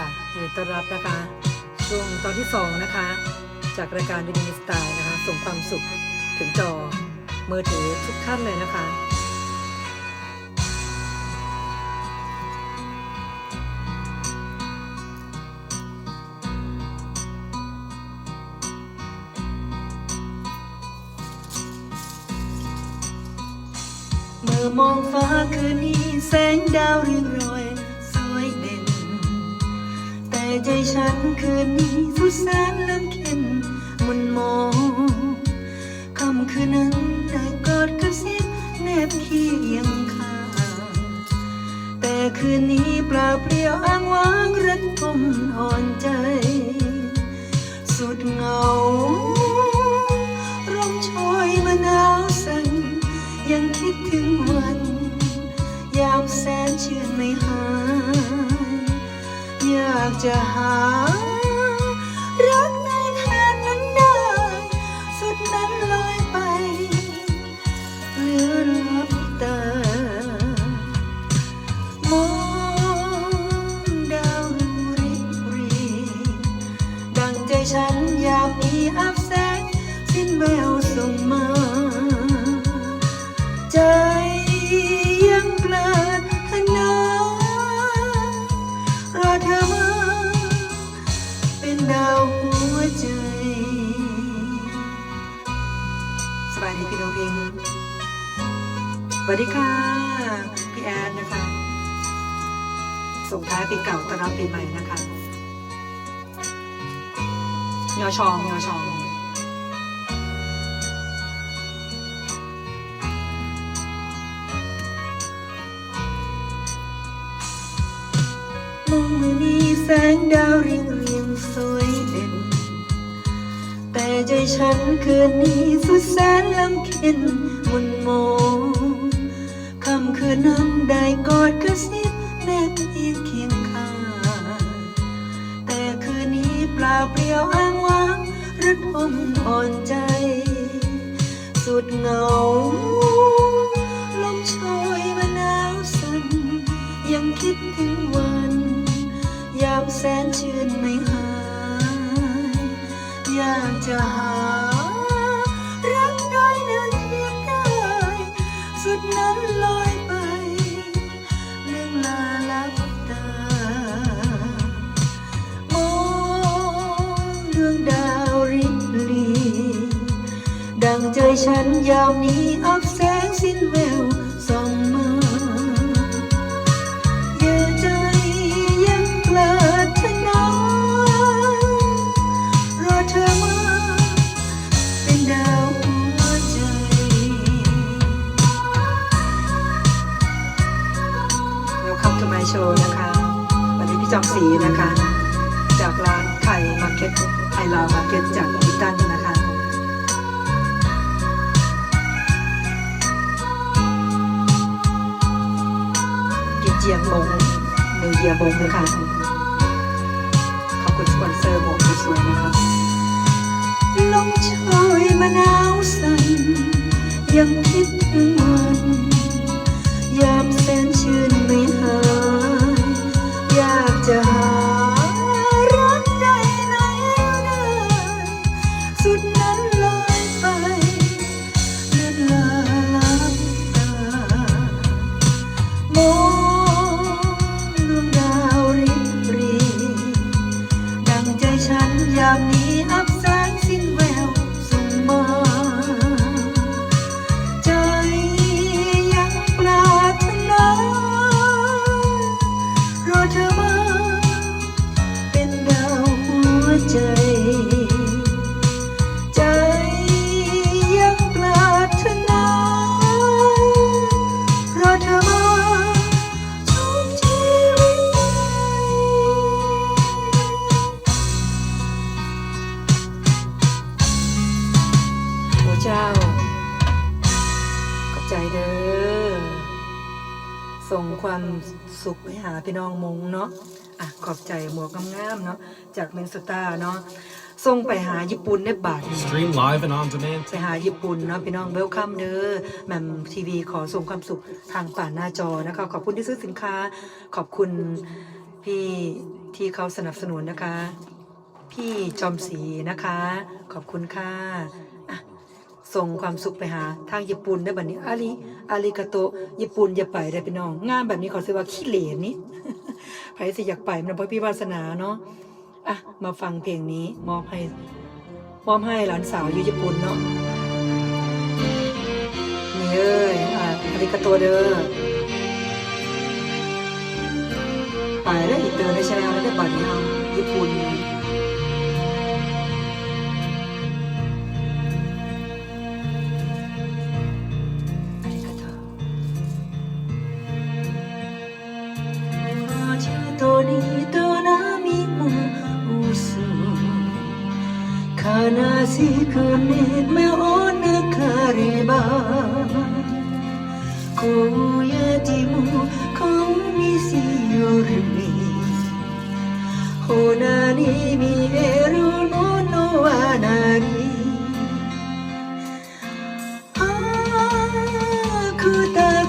ค่ะยินดีต้อนรับนะคะ ช่วงตอนที่ 2 นะคะ จากรายการดินิสไตล์นะคะ ส่งความสุขถึงจอมือถือทุกท่านเลยนะคะเมื่อมองฟ้าคืนนี้แสงดาวเรืองรอย ใจฉันคืนนี้สุดแส ส่งท้ายปีเก่าต้อนรับปีใหม่นะคะยอชองยอชองมองมือนี้แสงดาวเรียงเรียงสวยเด่น แต่ใจฉันคืนนี้สุดแสนลำเค็นมุนโมองคำคืนนั้นได้กอดกระซิบ เปล่าเปลี่ยวอ้างว้างระทมอ่อนใจ สุดเหงา ลมโชยมาหนาวสั่นยังคิดถึงวัน ยามแสนชื่นไม่หาย อยากจะหา ฉันยามนี้อับแสงสิ้นแววส่องมาเยื่อใจยังเกลิดทนารอเธอมาเป็นดาวหัวใจเวลคัมทูไมโชว์นะคะ วันนี้พี่จอมศรีนะคะ จากร้านไทยมาร์เก็ตไทยลาวมาร์เก็ตจากอีตันนะคะ เจียงบงนิวเยียบงนะคะขอบคุณสปอนเซอร์บงสวยๆนะคะลมโชยมะนาวสั่นยังคิดถึง ใจเด้อ ส่งความสุขไปหาพี่น้องมงเนาะ อะ ขอบใจหมวกงามๆเนาะ จากเมนสตาร์เนาะ ส่งไปหาญี่ปุ่นในบาทนี่ Stream live and on demand. ไปหาญี่ปุ่นเนาะพี่น้องเวลคัมเด้อแหม่มทีวีขอส่งความสุขทางผ่านหน้าจอนะคะ ขอบคุณที่ซื้อสินค้า ขอบคุณพี่ที่เขาสนับสนุนนะคะ พี่จอมศรีนะคะ ขอบคุณค่ะอะ ส่งความสุขไปหาทางญี่ปุ่นได้แบบนี้อาริอาริกาโตะญี่ปุ่นอย่าไปได้พี่น้อง งานแบบนี้ขอซื้อว่าขี้เหร่นี่ใครสิอยากไปมันเพราะพี่วาสนาเนาะอะมาฟังเพลงนี้มอบให้มอบให้หลานสาวอยู่ญี่ปุ่นเนาะนี่เอ้ยอะอาริกาโตเด้อไปแล้วอีกเตอร์ได้ชนะแล้ได้บัตรนี้เอาญี่ปุ่น 悲しく目を抜かれば今夜でも今日夜にほに見えるものは何？aku tak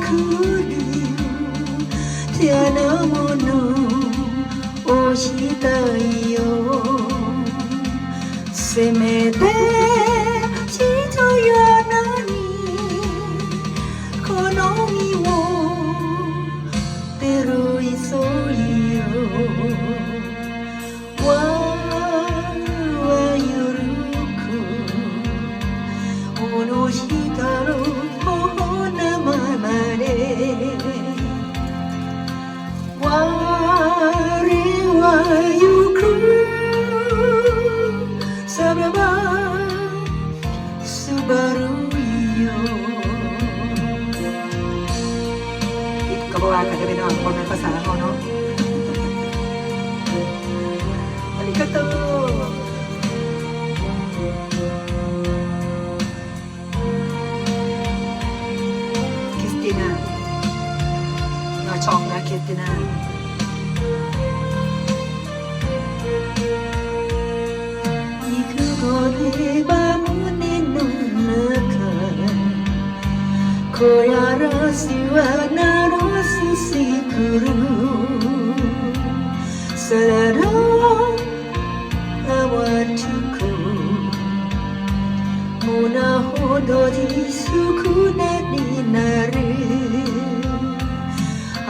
kuri se me dé. 있구나. 이곳에 방문이 놓는 거 고야로시와 나로시시 구름 사랑 아와 축구 모나호도디 수쿠나니 나를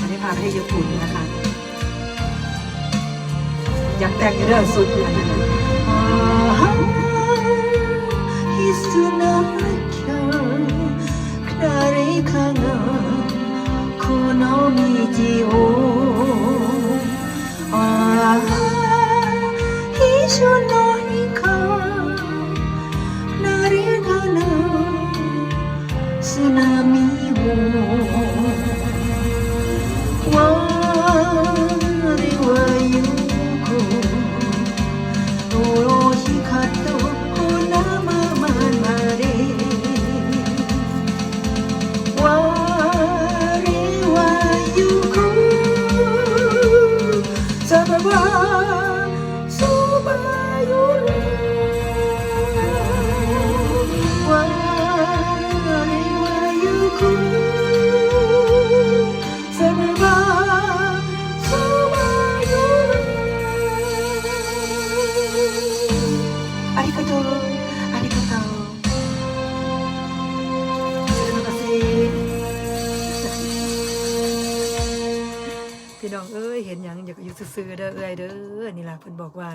วันนี้พาไปที่ญี่ปุ่นนะคะ อยากแต่งเรื่องสุดเลยฮิสตุนาคิคนาริคางะคุโนมิจิโอฮิชุโนนาริคานาสนา Oh. ยเห็นหยังอยากอยู่ซื่อเด้อเอ้ยเด้อนี่ล่ะเพิ่นบอกว่า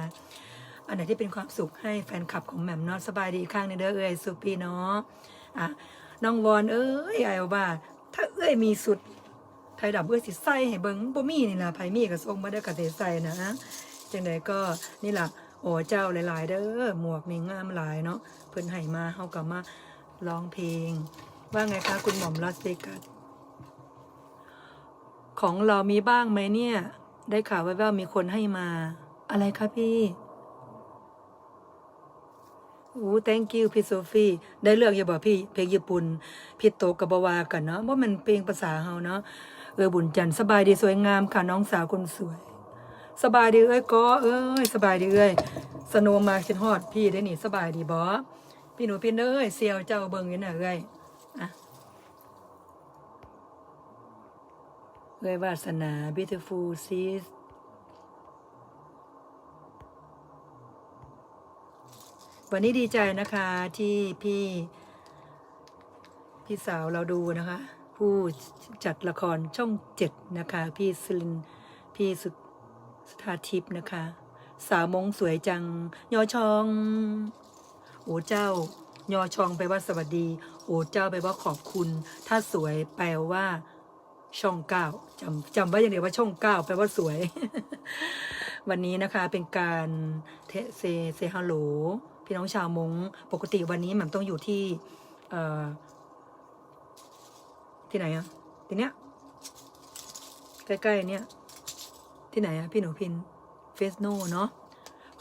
อันไหนที่เป็นความสุขให้แฟนคลับของแหม่มนาะสบายดีอีกข้างนึงเด้อเอ้ยสุปีเนาะอะน้องวอนเอ้ยไอ้ว่าถ้าเอ้ยมีสุดไทยดับเอ้ยสิใส่ให้เบิ่งบ่มีนี่ล่ะไผมีก็ส่งมาเด้อกะเตใส่นะจังไดก็นี่ล่ะโอ้เจ้าหลาย ๆ เด้อหมวกนี่งามหลายเนาะเพิ่นให้มาเฮาก็มาร้องเพลง ว่าไงคะคุณหม่อมลาสเวกัส ของเรามีบ้างไหมเนี่ย ได้ข่าวแว่วๆมีคนให้มา อะไรคะพี่โอ้ thank you พี่โซฟีได้เลือกอย่าบอกพี่เพลงญี่ปุ่นพี่โตกับบาวากันเนาะว่ามันเพลงภาษาเฮาเนาะเออบุญจันทร์สบายดีสวยงามค่ะน้องสาวคนสวย สบายดีเอ้ยก็เอ้ยสบายดีเอ้ยสโนว์มาคิดฮอดพี่ได้นี่สบายดีบอพี่หนูพี่เอ้ยเซียวเจ้าเบิงอยู่น่ะเอ้ยอะ เอ้ยวาสนา beautiful sis วันนี้ดีใจนะคะที่พี่พี่สาวเราดูนะคะ ผู้จัดละครช่องเจ็ดนะคะ พี่สลินพี่สุสธาทิพย์นะคะ สาวมงสวยจัง ยอชอง โอ้เจ้ายอชองไปว่าสวัสดี โอ้เจ้าไปว่าขอบคุณ ถ้าสวยแปลว่า ช่องเก้าจำจำไว้อย่างเดียวว่าช่องเก้าแปลว่าสวย วันนี้นะคะเป็นการเทเซเซฮัลโหลพี่น้องชาวมงปกติวันนี้มันต้องอยู่ที่เอ่อที่ไหนอะที่เนี้ยใกล้ๆเนี่ยที่ไหนอะพี่หนูพินเฟสโนเนาะ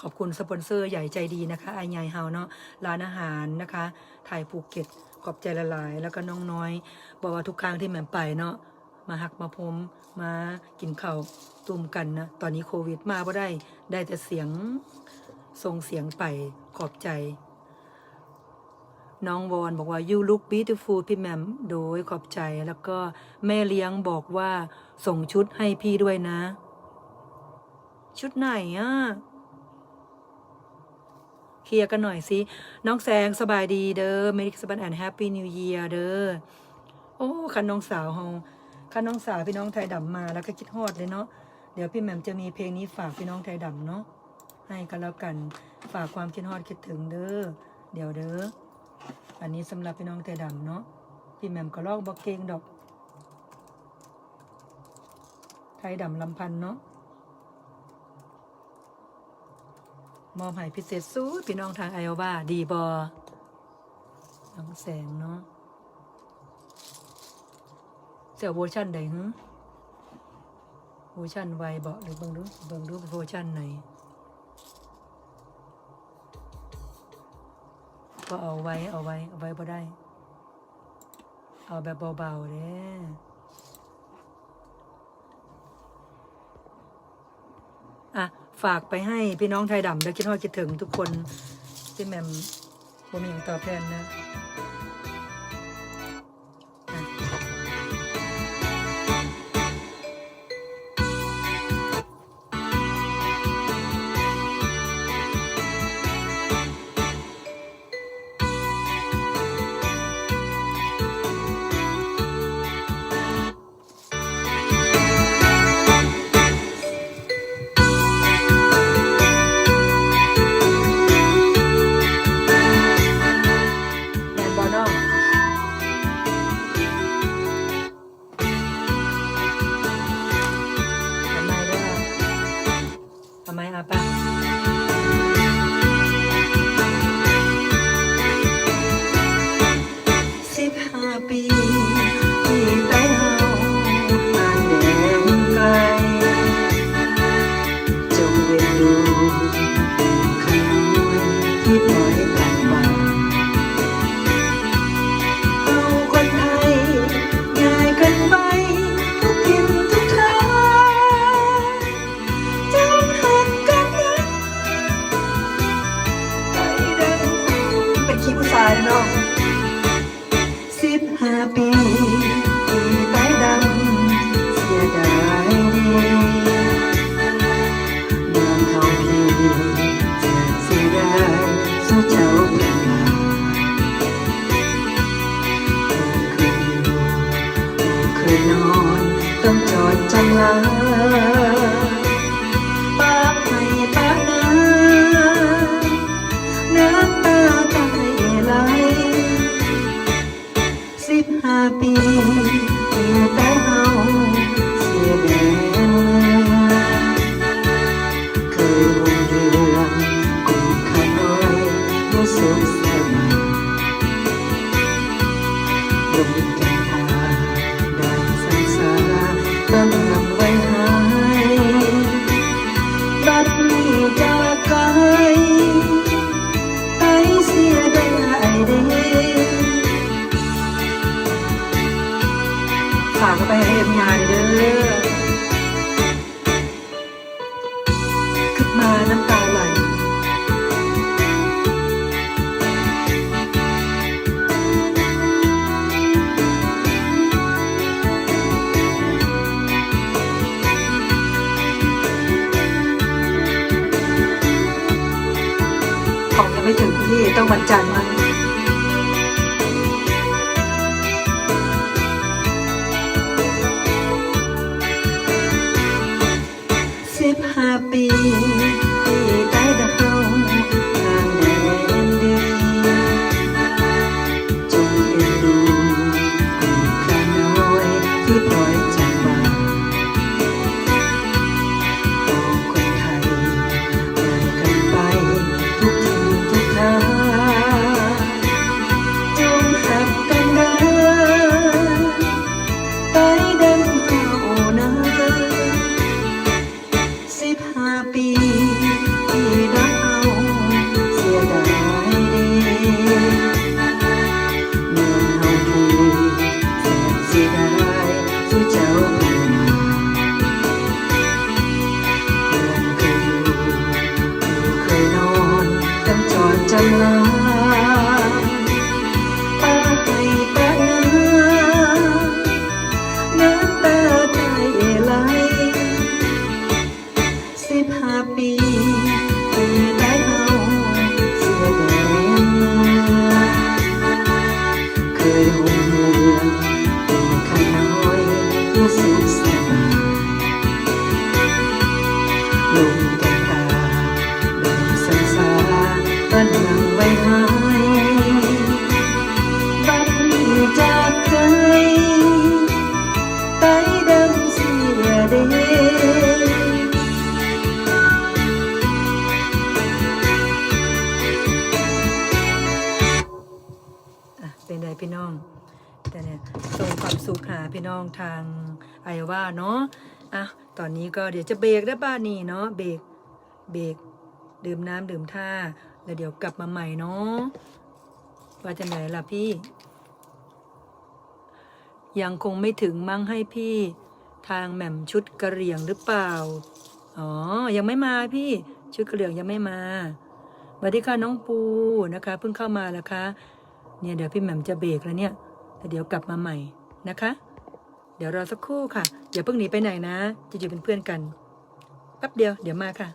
ขอบคุณสปอนเซอร์ใหญ่ใจดีนะคะไอไงเฮาเนาะร้านอาหารนะคะไทยภูเก็ตขอบใจละลาย แล้วก็น้องน้อย บอกว่าทุกครั้งที่แหม่มไปเนาะ มาหักมาพมมากินข้าวตุ่มกันนะ ตอนนี้โควิดมาบ่ได้ ได้แต่เสียงส่งเสียงไปขอบใจ น้องวอนบอกว่า you look beautiful พี่แหมมโดยขอบใจแล้วก็แม่เลี้ยงบอกว่าส่งชุดให้พี่ด้วยนะ ชุดไหนอะเคลียร์กันหน่อยสิ น้องแสงสบายดีเด้อ Merry Christmas and Happy New Year เด้อ โอ้ คันน้องสาวเฮา คันน้องสาวพี่น้องไทยดำมาแล้วก็คิดฮอดเลยเนาะเดี๋ยวพี่แหม่มจะมีเพลงนี้ฝากพี่น้องไทยดำเนาะให้กันแล้วกันฝากความคิดฮอดคิดถึงเด้อเดี๋ยวเด้ออันนี้สำหรับพี่น้องไทยดำเนาะพี่แหม่มก็ลอกบอกเกงดอก ไทยดำลำพันเนาะมอบให้พิเศษสูดพี่น้องทางไอโอวาดีบอน้องแสงเนาะ เสียเวอร์ชันใดฮึเวอร์ชันไวเบาหรือเบิ่งดูเบิ่งดูเวอร์ชันไหนก็เอาไว้เอาไว้เอาไว้บ่ได้ เอาแบบเบาๆเด้อะ ฝากไปให้พี่น้องไทยดำแล้วคิดว่าคิดถึงทุกคนที่แมมบ่มีอย่างตอบแทนนะ สิ ไปให้เอ็มยาเด้อขึ้นมาน้ำตาไหลของยังไม่ถึงที่ต้องวันจันทร์มั้ง รู้ นี้ก็เดี๋ยวจะเบรกได้บ้านนี่เนาะเบรกเบรกดื่มน้ำดื่มท่า แล้วเดี๋ยวกลับมาใหม่เนาะว่าจะไหนล่ะพี่ ยังคงไม่ถึงมั้งให้พี่ ทางแหม่มชุดกระเหรี่ยงหรือเปล่า อ๋อ ยังไม่มาพี่ ชุดกระเหรี่ยงยังไม่มาสวัสดีค่ะน้องปูนะคะ เพิ่งเข้ามาแล้วคะ เนี่ยเดี๋ยวพี่แหม่มจะเบรกแล้วเนี่ยแต่เดี๋ยวกลับมาใหม่นะคะ เดี๋ยวรอสักครู่ค่ะ อย่าเพิ่งหนีไปไหนนะ จะอยู่เป็นเพื่อนกัน แป๊บเดียว เดี๋ยวมาค่ะ